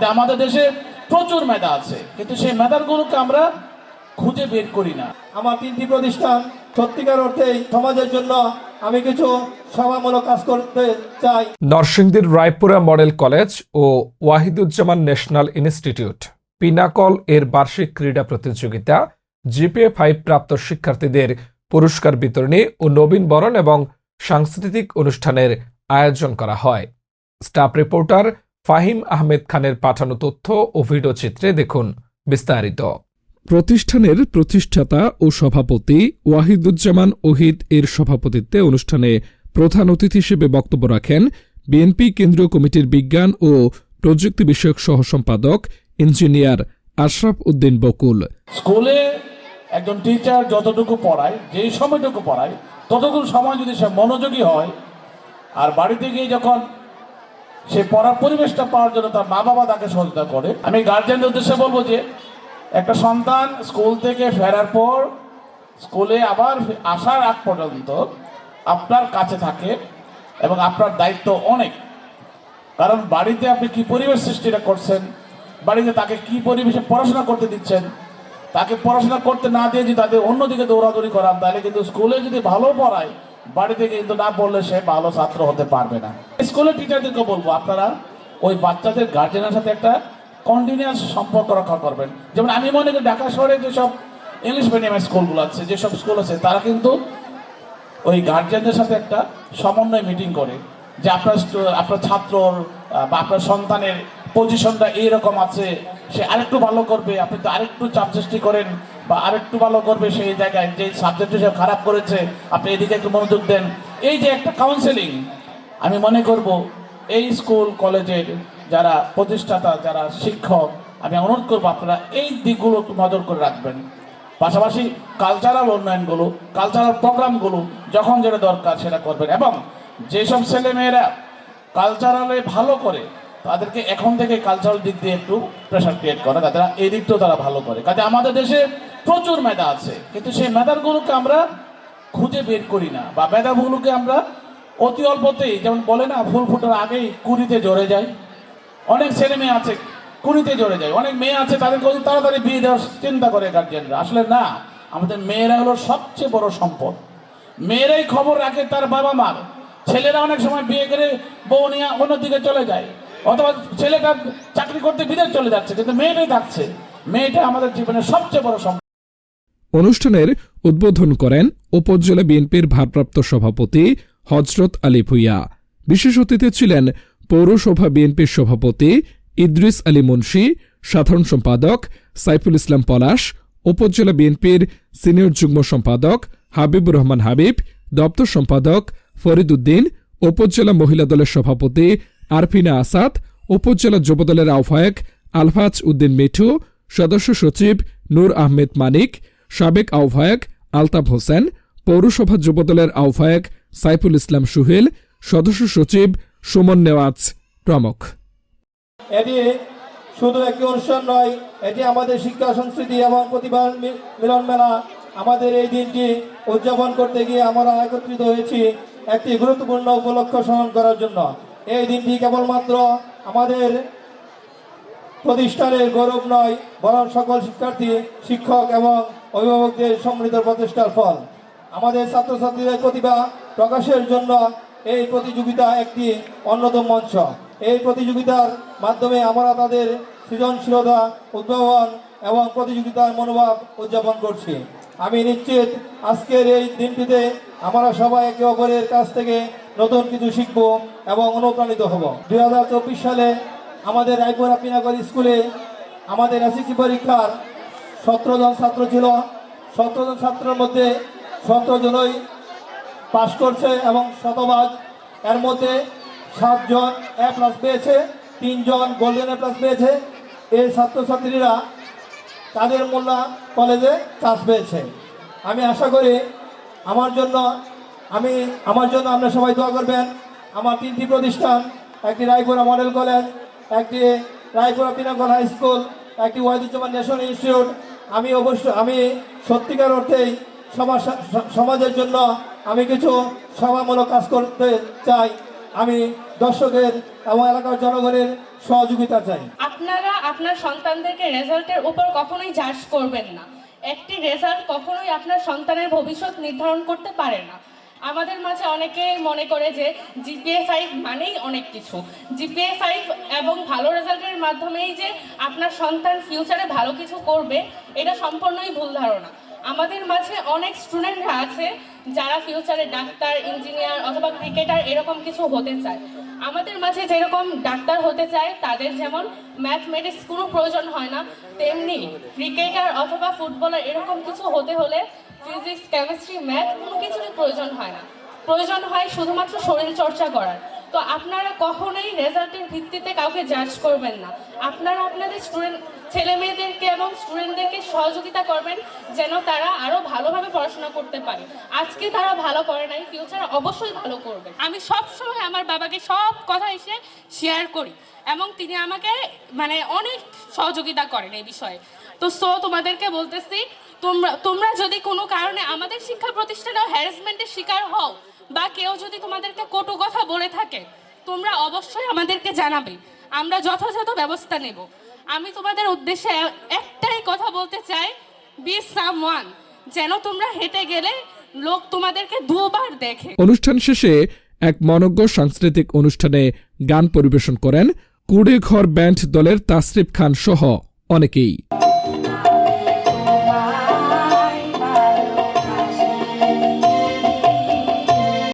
আমাদের দেশে প্রচুর মেধা আছে কিন্তু সেই মেধাগুলোকে আমরা খুঁজে বের করি না। আমার তিনটি প্রতিষ্ঠান সত্যিকার অর্থেই সমাজের জন্য আমি কিছু সেবামূলক কাজ করতে চাই। নরসিংদীর রায়পুরা মডেল কলেজ ও ওয়াহিদুজ্জামান ন্যাশনাল ইনস্টিটিউট পিনাকল এর বার্ষিক ক্রীড়া প্রতিযোগিতা জিপিএ ফাইভ প্রাপ্ত শিক্ষার্থীদের পুরস্কার বিতরণী ও নবীন বরণ এবং সাংস্কৃতিক অনুষ্ঠানের আয়োজন করা হয়। স্টাফ রিপোর্টার ফাহিম আহমেদ খানের পাঠানো তথ্য ও ভিডিও চিত্রে দেখুন বিস্তারিত। প্রতিষ্ঠানের প্রতিষ্ঠাতা ও সভাপতি ওয়াহিদুজ্জামান ওহিদ এর সভাপতিত্বে অনুষ্ঠানে প্রধান অতিথি হিসেবে বক্তব্য রাখেন বিএনপি কেন্দ্রীয় কমিটির বিজ্ঞান ও প্রযুক্তি বিষয়ক সহ সম্পাদক ইঞ্জিনিয়ার আশরাফ উদ্দিন বকুল। স্কুলে একজন টিচার যতটুকু পড়ায় যেই সময়টুকু পড়ায় ততটুকু সময় যদি সে মনোযোগী হয় আর বাড়িতে গিয়ে যখন সে পড়ার পরিবেশটা পাওয়ার জন্য তার মা বাবা তাকে সহযোগিতা করে। আমি গার্জেনদের উদ্দেশ্যে বলব যে, একটা সন্তান স্কুল থেকে ফেরার পর স্কুলে আবার আসার আগ পর্যন্ত আপনার কাছে থাকে এবং আপনার দায়িত্ব অনেক। কারণ বাড়িতে আপনি কি পরিবেশ সৃষ্টিটা করছেন, বাড়িতে তাকে কি পরিবেশে পড়াশোনা করতে দিচ্ছেন, তাকে পড়াশোনা করতে না দিয়ে যদি তাদের অন্যদিকে দৌড়াদৌড়ি করান, তাহলে কিন্তু স্কুলে যদি ভালো পড়ায় বাড়িতে কিন্তু না পড়লে সে ভালো ছাত্র হতে পারবে না। স্কুলের টিচারদেরকে বলব, আপনারা ওই বাচ্চাদের গার্জেনের সাথে একটা কন্টিনিউয়াস সম্পর্ক রক্ষা করবেন। যেমন আমি মনে করি ঢাকা শহরে যেসব ইংলিশ মিডিয়ামের স্কুলগুলো আছে, যেসব স্কুল আছে, তারা কিন্তু ওই গার্জিয়ানদের সাথে একটা সমন্বয় মিটিং করে, যে আপনার আপনার ছাত্রর, বা আপনার সন্তানের পজিশনটা এইরকম আছে, সে আরেকটু ভালো করবে, আপনি তো আরেকটু চাপ সৃষ্টি করেন বা আরেকটু ভালো করবে সেই জায়গায়, যে সাবজেক্ট সে খারাপ করেছে, আপনি এদিকে একটু মনোযোগ দেন। এই যে একটা কাউন্সেলিং আমি মনে করব এই স্কুল কলেজের যারা প্রতিষ্ঠাতা, যারা শিক্ষক, আমি অনুরোধ করব আপনারা এই দিকগুলো একটু নজর করে রাখবেন। পাশাপাশি কালচারাল উন্নয়নগুলো কালচারাল প্রোগ্রামগুলো যখন যেটা দরকার সেটা করবেন। এবং যেসব ছেলেমেয়েরা কালচারালে ভালো করে, তাদেরকে এখন থেকে কালচারাল দিক দিয়ে একটু প্রেশার ক্রিয়েট করে তারা এই দিকটাও তারা ভালো করে। কাজে আমাদের দেশে প্রচুর মেধা আছে। কিন্তু সেই মেধাগুলোকে আমরা খুঁজে বের করি না। বা মেধাগুলোকে আমরা অতি অল্পতেই, যেমন বলে না, ফুল ফুটার আগেই কুড়িতে জড়ে যায় অনেক ছেলে মেয়ে আছে, কুড়িতে জড়ে যায়। অনেক মেয়ে আছে তাদের অতি তাড়াতাড়ি বিয়ে দেওয়ার চিন্তা করে গার্জিয়ানরা আসলে না, আমাদের মেয়েরা হলো সবচেয়ে বড় সম্পদ। মেয়েরাই খবর রাখে তার বাবা মার। ছেলেরা অনেক সময় বিয়ে করে বউ নিয়ে অন্যদিকে চলে যায়। অথবা ছেলেটা চাকরি করতে বিদেশ চলে যাচ্ছে, কিন্তু মেয়েটাই থাকছে। মেয়েটা আমাদের জীবনের সবচেয়ে বড় সম্পদ। অনুষ্ঠানের উদ্বোধন করেন উপজেলা বিএনপির ভারপ্রাপ্ত সভাপতি হজরত আলী ভুইয়া। বিশেষ অতিথি ছিলেন পৌরসভা বিএনপির সভাপতি ইদ্রিস আলী মুন্সি, সাধারণ সম্পাদক সাইফুল ইসলাম পলাশ, উপজেলা বিএনপির সিনিয়র যুগ্ম সম্পাদক হাবিবুর রহমান হাবিব, দপ্তর সম্পাদক ফরিদ উদ্দিন, উপজেলা মহিলা দলের সভাপতি আরফিনা আসাদ, উপজেলা যুবদলের আহ্বায়ক আলফাজ উদ্দিন মিঠু, সদস্য সচিব নূর আহমেদ মানিক সাবেক আহ্বায়ক আলতাফ হোসেন, পৌরসভা যুবদলের আহ্বায়ক সাইফুল ইসলাম সুহেল, সদস্য সচিব সুমন নেওয়াজ প্রমুখ। এটি শুধু একটি অনুষ্ঠান নয়, এটি আমাদের শিক্ষা, সংস্কৃতি এবং প্রতিভা মিলন মেলা। আমাদের এই দিনটি উদযাপন করতে গিয়ে আমরা একত্রিত হয়েছি একটি গুরুত্বপূর্ণ উপলক্ষ স্মরণ করার জন্য। এই দিনটি কেবলমাত্র আমাদের প্রতিষ্ঠানের গৌরব নয়, বরং সকল শিক্ষার্থী, শিক্ষক এবং অভিভাবকদের সম্মিলিত প্রচেষ্টার ফল। আমাদের ছাত্রছাত্রীদের প্রতিভা প্রকাশের জন্য এই প্রতিযোগিতা একটি অন্যতম মঞ্চ। এই প্রতিযোগিতার মাধ্যমে আমরা তাদের সৃজনশীলতা, উদ্ভাবন এবং প্রতিযোগিতার মনোভাব উদযাপন করছি। আমি নিশ্চিত আজকের এই দিনটিতে আমরা সবাই একে অপরের কাছ থেকে নতুন কিছু শিখব এবং অনুপ্রাণিত হব। দুই হাজার চব্বিশ সালে আমাদের রায়পুরা পিনাগর স্কুলে আমাদের এসএসসি পরীক্ষার সতেরো জন ছাত্র ছিল। সতেরো জন ছাত্রের মধ্যে সতেরো জনই পাশ করছে এবং শতভাগ। এর মধ্যে সাতজন এ প্লাস পেয়েছে, তিনজন গোল্ডেন এ প্লাস পেয়েছে। এই ছাত্রছাত্রীরা তাদের মোল্লা কলেজে চান্স পেয়েছে। আমি আশা করি আমার জন্য, আমি, আমার জন্য আপনারা সবাই দোয়া করবেন। আমার তিনটি প্রতিষ্ঠান, একটি রায়পুরা মডেল কলেজ, একটি রায়পুরা পিনাকল হাই স্কুল, একটি ওয়াহিদুজ্জামান ন্যাশনাল ইনস্টিটিউট আমি অবশ্য, আমি সত্যিকার অর্থেই সমাজ সমাজের জন্য আমি কিছু সভামূলক কাজ করতে চাই। আমি দর্শকের এবং এলাকার জনগণের সহযোগিতা চাই। আপনারা আপনার সন্তানদেরকে রেজাল্টের উপর কখনোই জাজ করবেন না। একটি রেজাল্ট কখনোই আপনার সন্তানের ভবিষ্যৎ নির্ধারণ করতে পারে না। আমাদের মাঝে অনেকে মনে করে যে জিপিএ ফাইভ মানেই অনেক কিছু। জিপিএ ফাইভ এবং ভালো রেজাল্টের মাধ্যমেই যে আপনার সন্তান ফিউচারে ভালো কিছু করবে, এটা সম্পূর্ণই ভুল ধারণা। আমাদের মাঝে অনেক স্টুডেন্টরা আছে যারা ফিউচারে ডাক্তার ইঞ্জিনিয়ার অথবা ক্রিকেটার এরকম কিছু হতে চায়। আমাদের মাঝে যেরকম ডাক্তার হতে চায়, তাদের যেমন ম্যাথমেটিক্স কোনো প্রয়োজন হয় না, তেমনি ক্রিকেটার অথবা ফুটবলার এরকম কিছু হতে হলে ফিজিক্স কেমিস্ট্রি ম্যাথ কোনো কিছুরই প্রয়োজন হয় না। প্রয়োজন হয় শুধুমাত্র শরীর চর্চা করার। তো আপনারা কখনোই রেজাল্টের ভিত্তিতে কাউকে জাজ করবেন না। আপনারা আপনাদের স্টুডেন্ট ছেলে মেয়েদেরকে এবং স্টুডেন্টদেরকে সহযোগিতা করবেন যেন তারা আরও ভালোভাবে পড়াশোনা করতে পারে। আজকে তারা ভালো করে নাই ফিউচার অবশ্যই ভালো করবে। আমি সব সময় আমার বাবাকে সব কথা এসে শেয়ার করি এবং তিনি আমাকে মানে অনেক সহযোগিতা করেন এই বিষয়ে। তো সো তোমাদেরকে বলতেছি, তোমরা তোমরা যদি কোনো কারণে আমাদের শিক্ষা প্রতিষ্ঠানে হ্যারাসমেন্টের শিকার হও বা কেউ যদি তোমাদেরকে কটু কথা বলে থাকে, তোমরা অবশ্যই আমাদেরকে জানাবে। আমরা যথাযথ ব্যবস্থা নেব। আমি তোমাদের উদ্দেশ্যে একটাই কথা বলতে চাই বি সামওয়ান যেন তোমরা হেঁটে গেলে লোক তোমাদেরকে দুবার দেখে। অনুষ্ঠান শেষে এক মনজ্ঞ সাংস্কৃতিক অনুষ্ঠানে গান পরিবেশন করেন কুড়ে ঘর ব্যান্ড দলের তাসরিফ খান সহ অনেকেই।